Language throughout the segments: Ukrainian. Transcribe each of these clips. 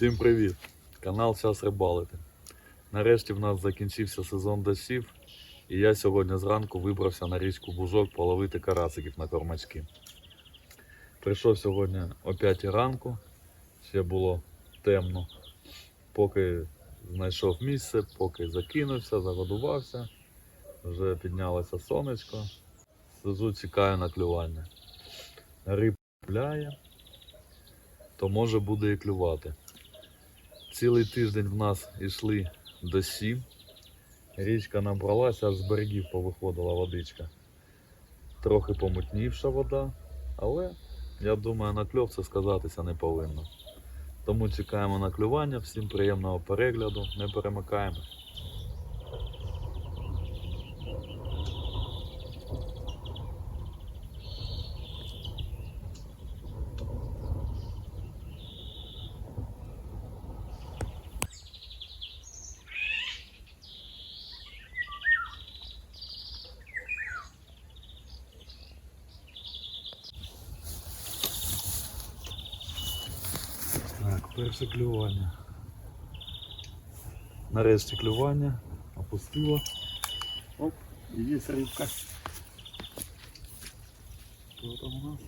Всім привіт! Канал Час Рибалити. Нарешті в нас закінчився сезон дощів, і я сьогодні зранку вибрався на річку Бужок половити карасиків на кормачки. Прийшов сьогодні о 5 ранку, ще було темно. Поки знайшов місце, поки закинувся, загодувався, вже піднялося сонечко. Сижу, чекаю на клювання. Риб пляє, то може буде і клювати. Цілий тиждень в нас йшли дощі. Річка набралася, аж з берегів повиходила водичка. Трохи помутнівша вода, але я думаю, на кльов це сказатися не повинно. Тому чекаємо на клювання, всім приємного перегляду, не перемикаємо. Так, перше клювання. Нарешті клювання. Опустило. Оп, і є рибка. Хто там у нас?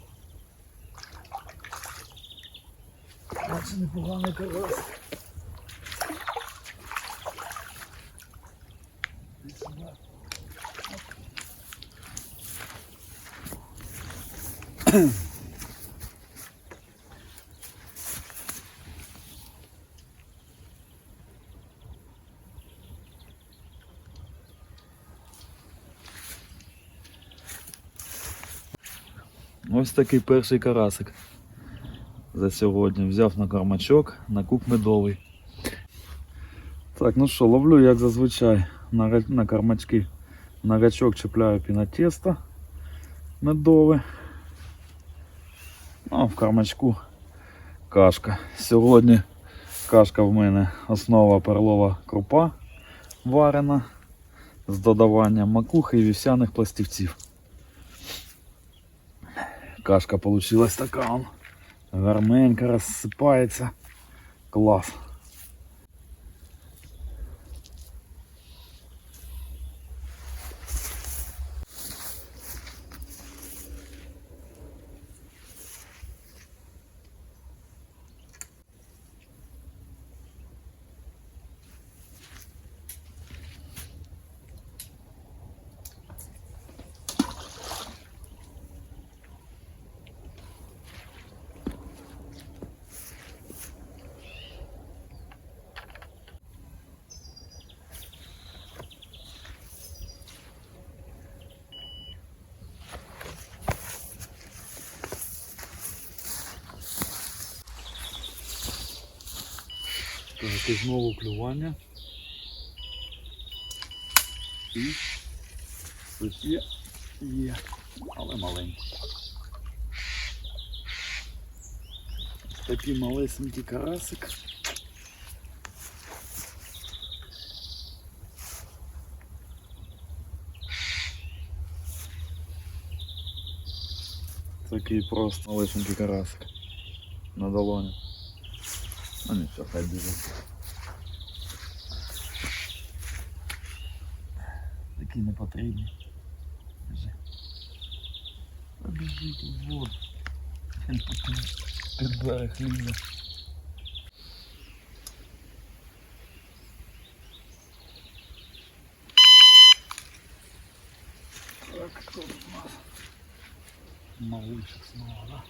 Наче непоганий карась. Сюди. Ось такий перший карасик за сьогодні. Взяв на кармачок, на куп медовий. Так, ну що, ловлю, як зазвичай, на, на кармачки. На гачок чіпляю пінотесто медове. Ну, а в кармачку кашка. Сьогодні кашка в мене основа перлова крупа варена з додаванням макухи і вівсяних пластівців. Кашка получилась така он. Гарменько розсипається. Клас. Так, і знову клювання. І щось є, є, але маленьке. Такий малесенький карасик. Такий просто малесенький карасик на долоні. Ну нічого, хай біжить. Такі не потрібні. Біжи. Побіжи тут в воду. Він потім під берег лізе. Так, хто тут у нас? Малышик снова, да?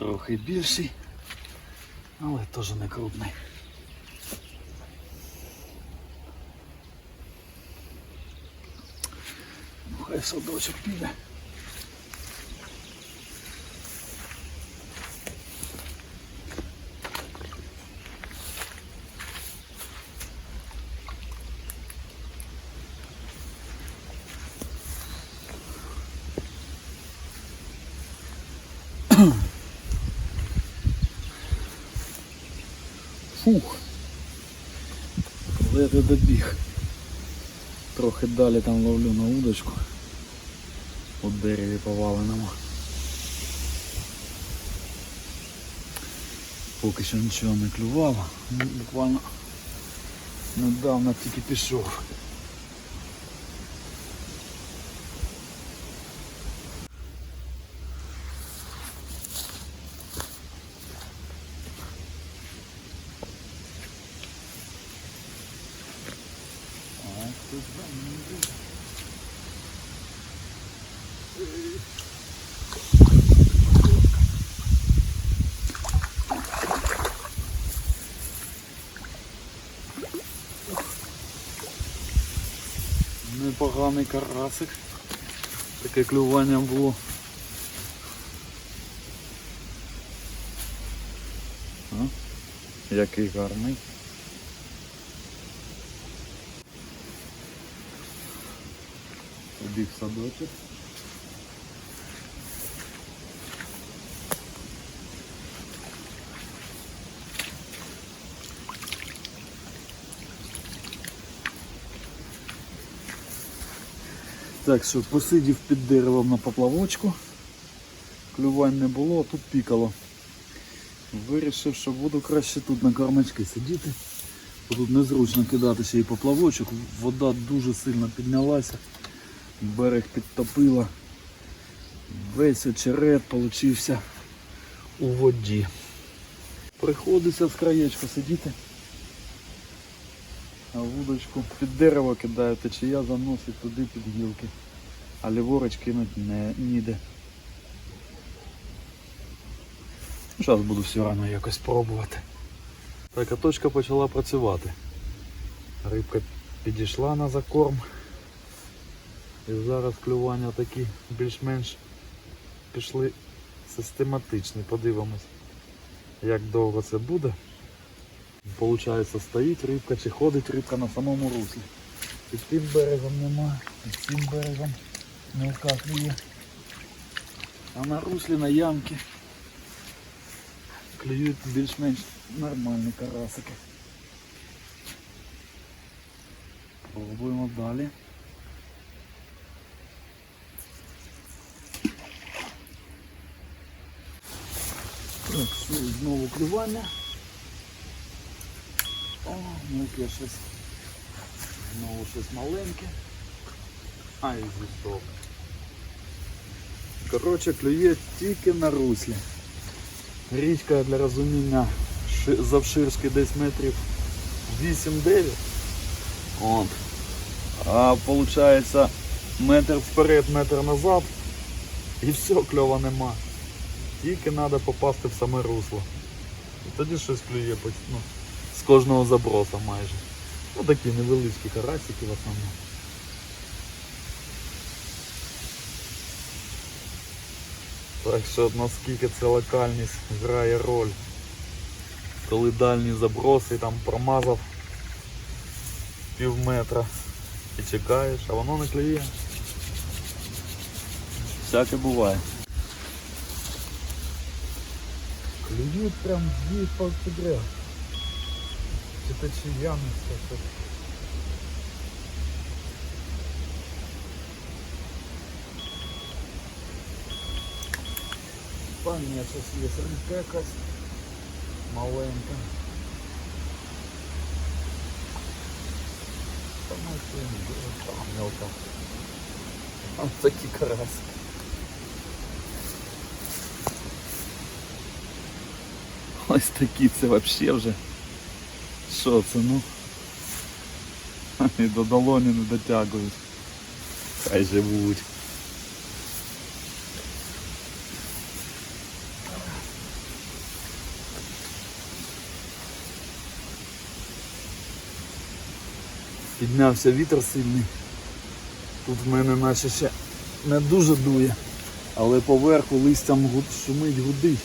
Трохи більший, але теж не крупний. Ну, хай садочок піде. Фух. Ледве добіг. Трохи далі там ловлю на удочку. У дереві поваленому. Поки що нічого не клювало. Ну, Буквально недавно тільки пішов. А, тут замінили. Непоганий карасик. Таке клювання було. А? Який гарний. Побіг в садочок. Так що посидів під деревом на поплавочку. Клювань не було, а тут пікало. Вирішив, що буду краще тут на кормачки сидіти. Бо Тут незручно кидати ще й поплавочок. Вода дуже сильно піднялася. Берег підтопило. Весь очерет получився у воді. Приходиться з краєчку сидіти. А вудочку під дерево кидаю, течія заносить туди під гілки. А ліворуч кинуть не, ніде. Зараз буду все одно якось пробувати. Так, а точка почала працювати. Рибка підійшла на закорм. І зараз клювання такі більш-менш пішли систематичні. Подивимось, як довго це буде. Получається, стоїть рибка чи ходить рибка на самому руслі. Під тим берегом нема, під цим берегом мілка клює. А на руслі на ямки клюють більш-менш нормальні карасики. Пробуємо далі. Так, знову клювання. О, мілке щось. Знову щось маленьке. А, і зійшов. Коротше, клює тільки на руслі. Річка для розуміння ши- завширшки десь метрів 8-9. От. А виходить метр вперед, метр назад. І все, кльова нема. Тільки треба попасти в саме русло. І тоді щось клює поч- ну, з кожного заброса майже. Ну такі невеличкі карасики в основному. Так що наскільки ця локальність грає роль. Коли дальні заброси там промазав пів метра і чекаєш, а воно не клює. Всяке буває. Клюють прям дві подряд. Чи то чи ямниця, що. Пані, щось є рибка якась маленька. Там ось там мелка. Там такі караси. Ось такі це вообще вже. Що це, ну? І до долоні не дотягують. Хай живуть. Піднявся вітер сильний. Тут в мене наче ще не дуже дує, але поверху листям гуд- шумить гудить.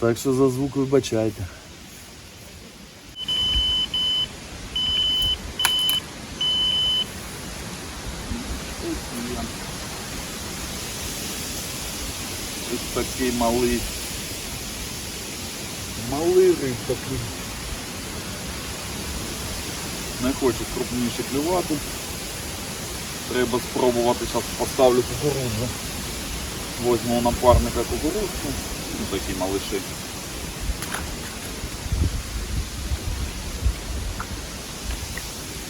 Так що за звук вибачайте. Росія. Ось такий малий. Малий риб такий. Не хочу крупніше клювати. Треба спробувати, сейчас поставлю кукурудзу. Возьму напарника кукурудзу. Ну, такі малиші.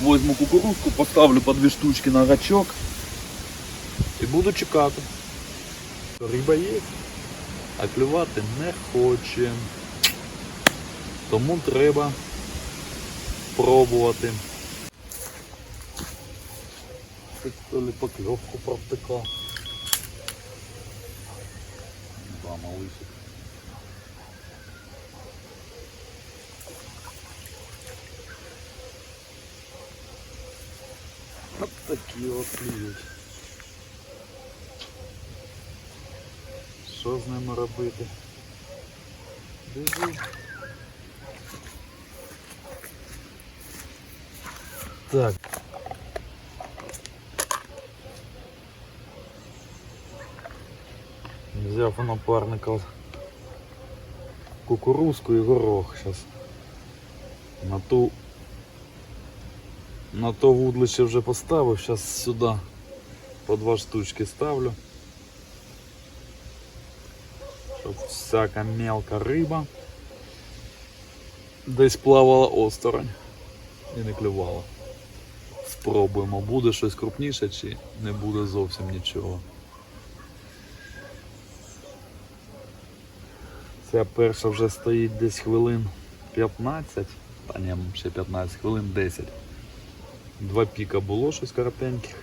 Возьму кукурузку, поставлю по две штучки на гачок буду чекати. Риба є, а клювати не хоче. Тому треба пробувати. Це то ли покльовку провтикав. Да, малышик. От такі от клюють. Що з ними робити? Біжи. Так. Взяв у напарника кукурузку і горох зараз. На ту на то вудлище вже поставив, зараз сюди по два штучки ставлю. Щоб всяка мелка риба десь плавала осторонь і не клювала. Спробуємо, буде щось крупніше чи не буде зовсім нічого. Ця перша вже стоїть десь хвилин 15, та ні, ще 15 хвилин 10. Два піка було щось коротеньких.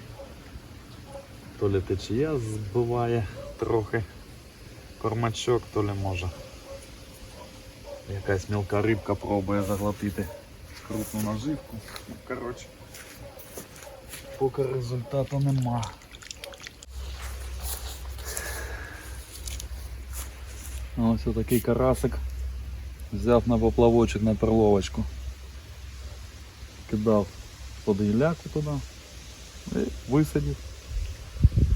То ли течія збиває трохи кормачок, то ли може. Якась мілка рибка пробує заглотити крупну наживку. Ну, коротше. Поки результату нема. Ось отакий карасик. Взяв на поплавочок на перловочку. Кидав под гіляку туди і висадив.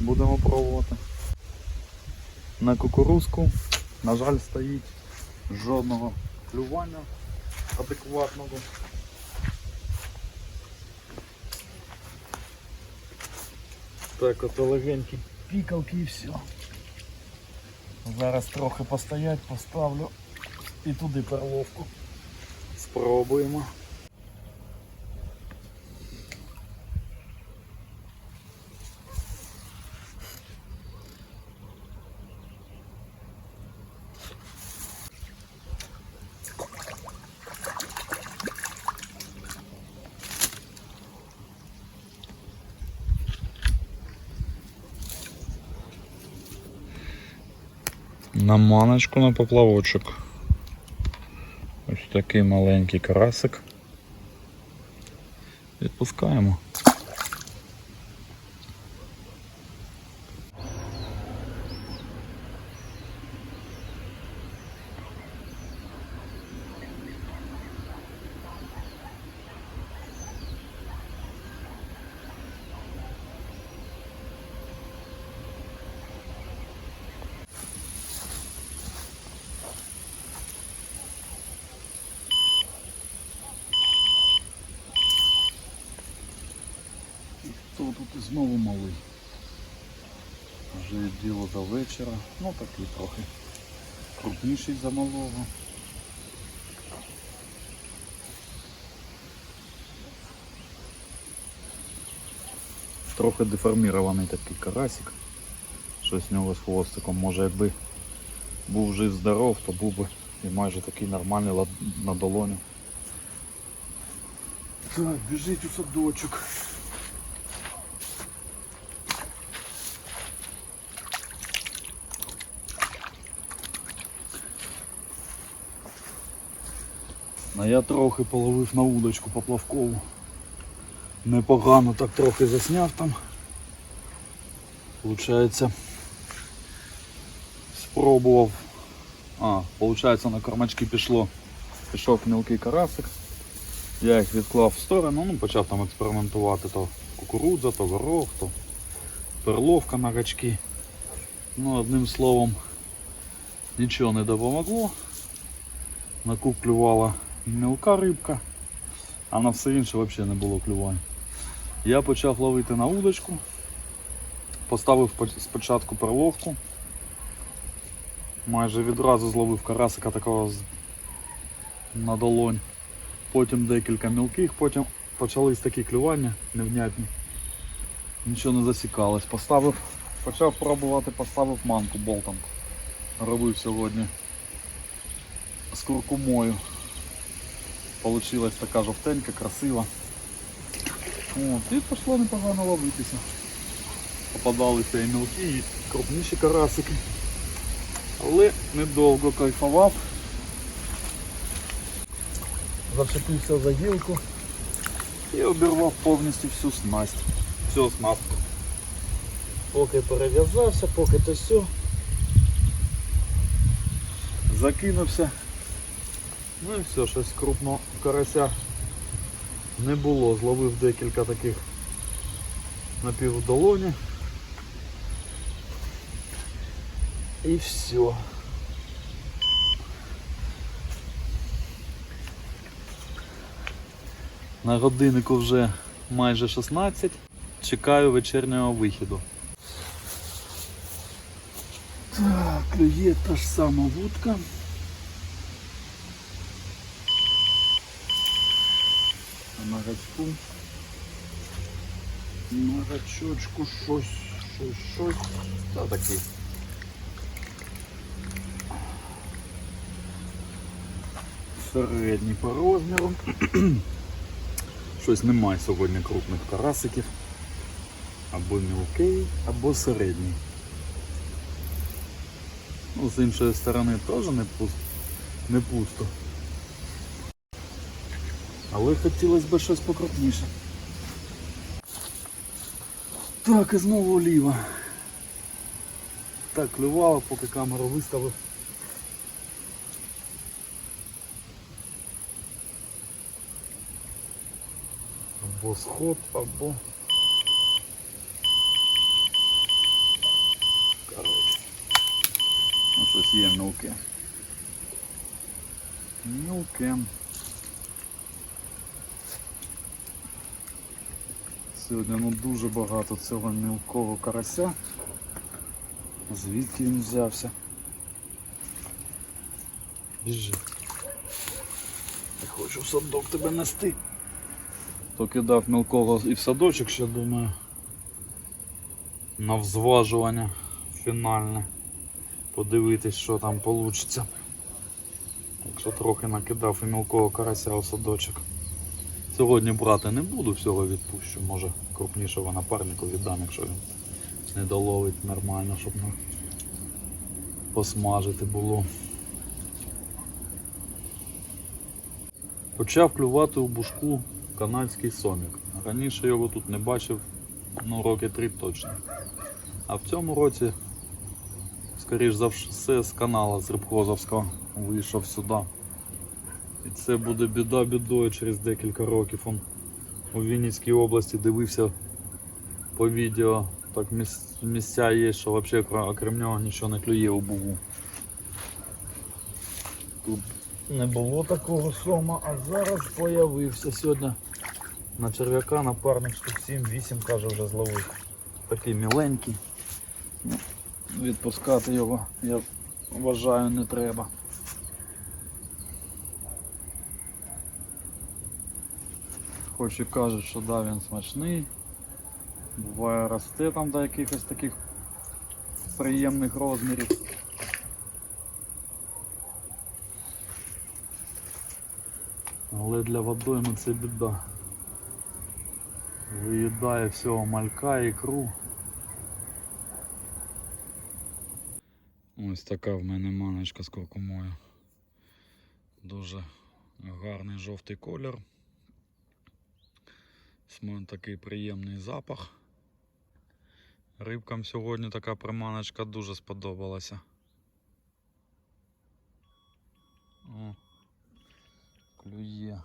Будемо пробувати. На кукурузку, на жаль, стоїть жодного клювання адекватного. Так, от легенькі пікалки і все. Зараз трохи постоять, поставлю і туди перловку. Спробуємо. На маночку на поплавочок. Ось такий маленький карасик. Відпускаємо. То тут знову малий. Вже діло до вечора. Ну такий трохи крупніший за малого. Трохи деформірований такий карасик. Щось в нього з хвостиком. Може якби був жив здоров, то був би і майже такий нормальний на долоню. Так, біжить у садочок. А я трохи половив на удочку поплавкову. Непогано так трохи засняв там. Получається, спробував. А, получається на кормачки пішло. Пішов мілкий карасик. Я їх відклав в сторону, ну почав там експериментувати то кукурудза, то горох, то перловка на гачки. Ну, одним словом, нічого не допомогло. Накуплювала мілка рибка, а на все інше взагалі не було клювань. Я почав ловити на удочку, поставив спочатку перловку, майже відразу зловив карасика такого на долонь, потім декілька мілких, потім почались такі клювання невнятні. Нічого не засікалось. Поставив, почав пробувати, поставив манку болтанку. Робив сьогодні з куркумою. Получилась така жовтенька, красива. От, і пішло непогано ловитися. Попадалися і мілкі, і крупніші карасики. Але недовго кайфував. Зачепився за гілку і обірвав повністю всю снасть. Всю оснастку. Поки перев'язався, поки то все. Закинувся. Ну і все, щось крупного карася не було. Зловив декілька таких напівдолоні. І все. На годиннику вже майже 16. Чекаю вечірнього вихіду. Так, клює та ж сама вудка. На гачку. Щось, щось, щось. Та такий. Середній по розміру. Щось немає сьогодні крупних карасиків. Або мілкий, або середній. Ну, з іншої сторони теж не пусто. Не пусто. Але хотілося б щось покрупніше. Так, і знову ліва. Так, клювало, поки камеру виставив. Або сход, або. Коротше. Ну, щось є мілке. Мілке. Сьогодні ну дуже багато цього мілкого карася. Звідки він взявся? Біжи. Не хочу в садок тебе нести. То кидав мілкого і в садочок ще думаю. На взважування фінальне. Подивитись, що там вийде. Якщо трохи накидав і мілкого карася у садочок. Сьогодні брати не буду, всього відпущу. Може крупнішого напарнику віддам, якщо він не доловить нормально, щоб ну, посмажити було. Почав клювати у бушку канадський сомік. Раніше його тут не бачив, ну роки три точно. А в цьому році, скоріш за все, з канала з Рибхозовського вийшов сюди. І це буде біда бідою через декілька років. Он у Вінницькій області дивився по відео, так місця є, що взагалі окрім нього нічого не клює у бугу. Тут не було такого сома, а зараз появився сьогодні. На черв'яка напарник штук 7-8 каже вже зловив. Такий міленький. Ну, відпускати його, я вважаю, не треба. Хоч і кажуть, що да, він смачний. Буває росте там до якихось таких приємних розмірів. Але для водойми це біда. Виїдає всього малька, ікру. Ось така в мене маночка з куркумою. Дуже гарний жовтий колір. Смо- Такий приємний запах. Рибкам сьогодні така приманочка дуже сподобалася. О, клює.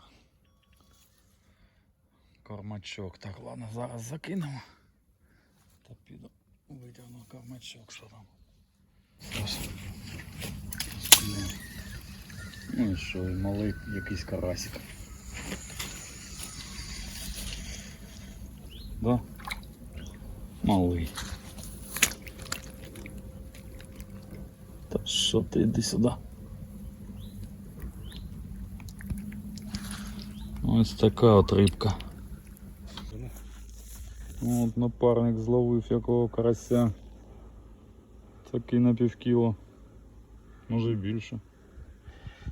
Кормачок. Так, ладно, зараз закинемо. Та піду витягну кормачок, що там. Ось. Ну і що, малий якийсь карасик. Да? Малий. Та що ти йди сюди? Ось така от рибка. Ну, От напарник зловив якого карася. Такий на півкіло. Може і більше.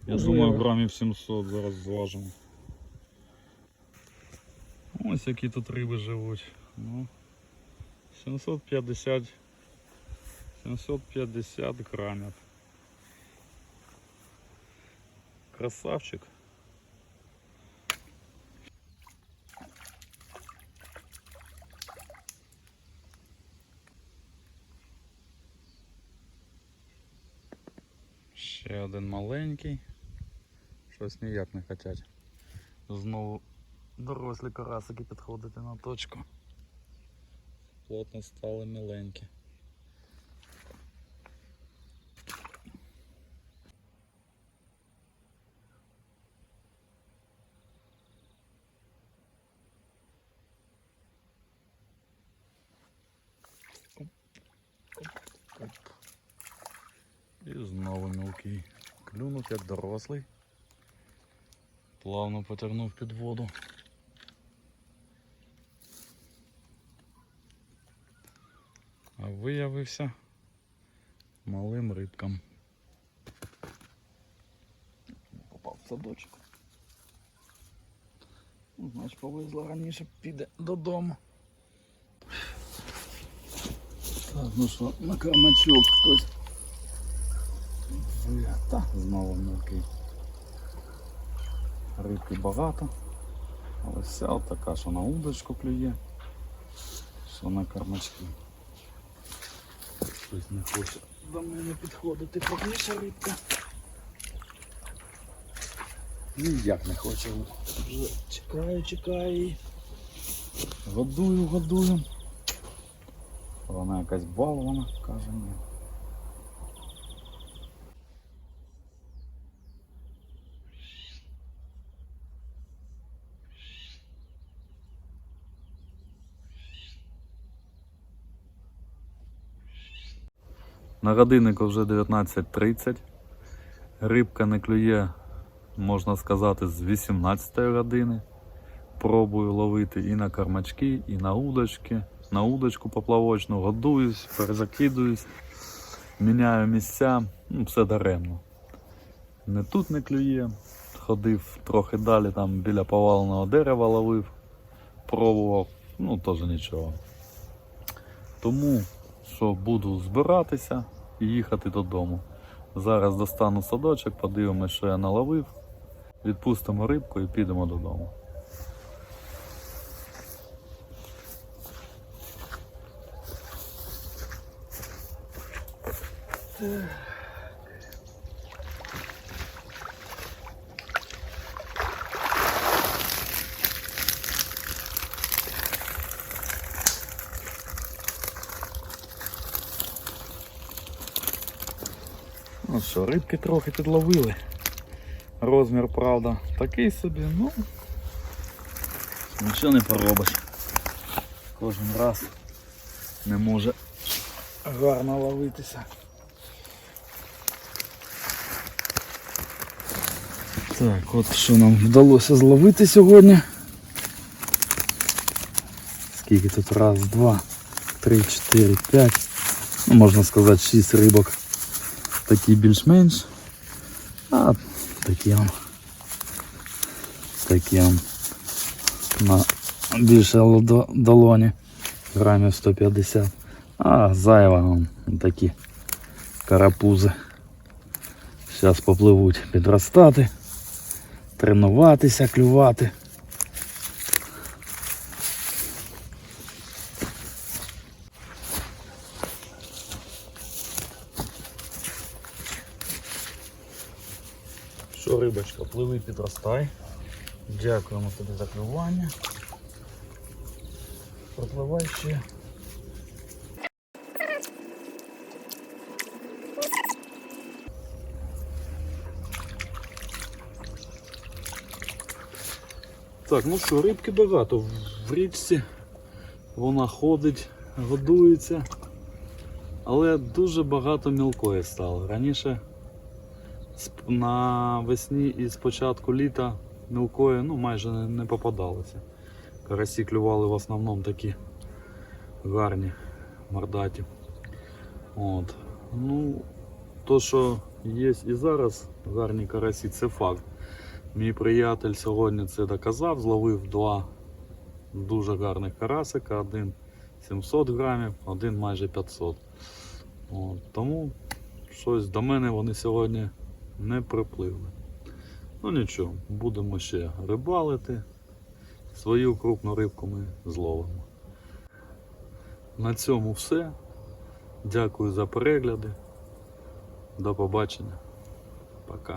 Я думаю, грамів 700 зараз зважимо. Ось які тут риби живуть. Ну, 750 750 грамів. Красавчик. Ще один маленький. Щось ніяк не хочуть. Знову дорослі карасики підходити на точку. Плотно стали миленькі. І знову мілкий. Клюнув як дорослий. Плавно потягнув під воду. А виявився малим рибком. Попав в садочок. Ну, значить повезло раніше піде додому. Так, ну що, на кармачок хтось. Та, знову мілкий. Рибки багато. Але вся така, що на удочку клює, що на кармачки. Щось не хоче до мене підходити повніше рибка. Ніяк не хоче. Вже чекаю, чекаю. Годую, годую. Вона якась балована, каже мені. На годиннику вже 19.30. Рибка не клює, можна сказати, з 18 години. Пробую ловити і на кармачки, і на удочки. На удочку поплавочну годуюсь, перезакидуюсь, міняю місця, ну, все даремно. Не тут не клює. Ходив трохи далі, там біля поваленого дерева ловив, пробував, ну теж нічого. Тому що буду збиратися і їхати додому. Зараз достану садочок, подивимося, що я наловив, відпустимо рибку і підемо додому. Ну що, рибки трохи підловили. Розмір, правда, такий собі, ну нічого не поробиш. Кожен раз не може гарно ловитися. Так, от що нам вдалося зловити сьогодні. Скільки тут? Раз, два, три, чотири, п'ять. Ну, можна сказати, шість рибок такі більш-менш. А такі. Такі. На більше долоні. Грамів 150. А зайва он такі карапузи. Зараз попливуть підростати, тренуватися, клювати. Що, рибочка, пливи, підростай. Дякуємо тобі за клювання. Пропливай ще. Так, ну що, рибки багато в річці. Вона ходить, годується. Але дуже багато мілкої стало. Раніше на весні і з початку літа мілкої ну, майже не, попадалося. Карасі клювали в основному такі гарні, мордаті. От. Ну, то, що є і зараз гарні карасі, це факт. Мій приятель сьогодні це доказав, зловив два дуже гарних карасика, один 700 грамів, один майже 500. От, тому щось до мене вони сьогодні не припливли. Ну нічого, будемо ще рибалити. Свою крупну рибку ми зловимо. На цьому все. Дякую за перегляди. До побачення. Пока.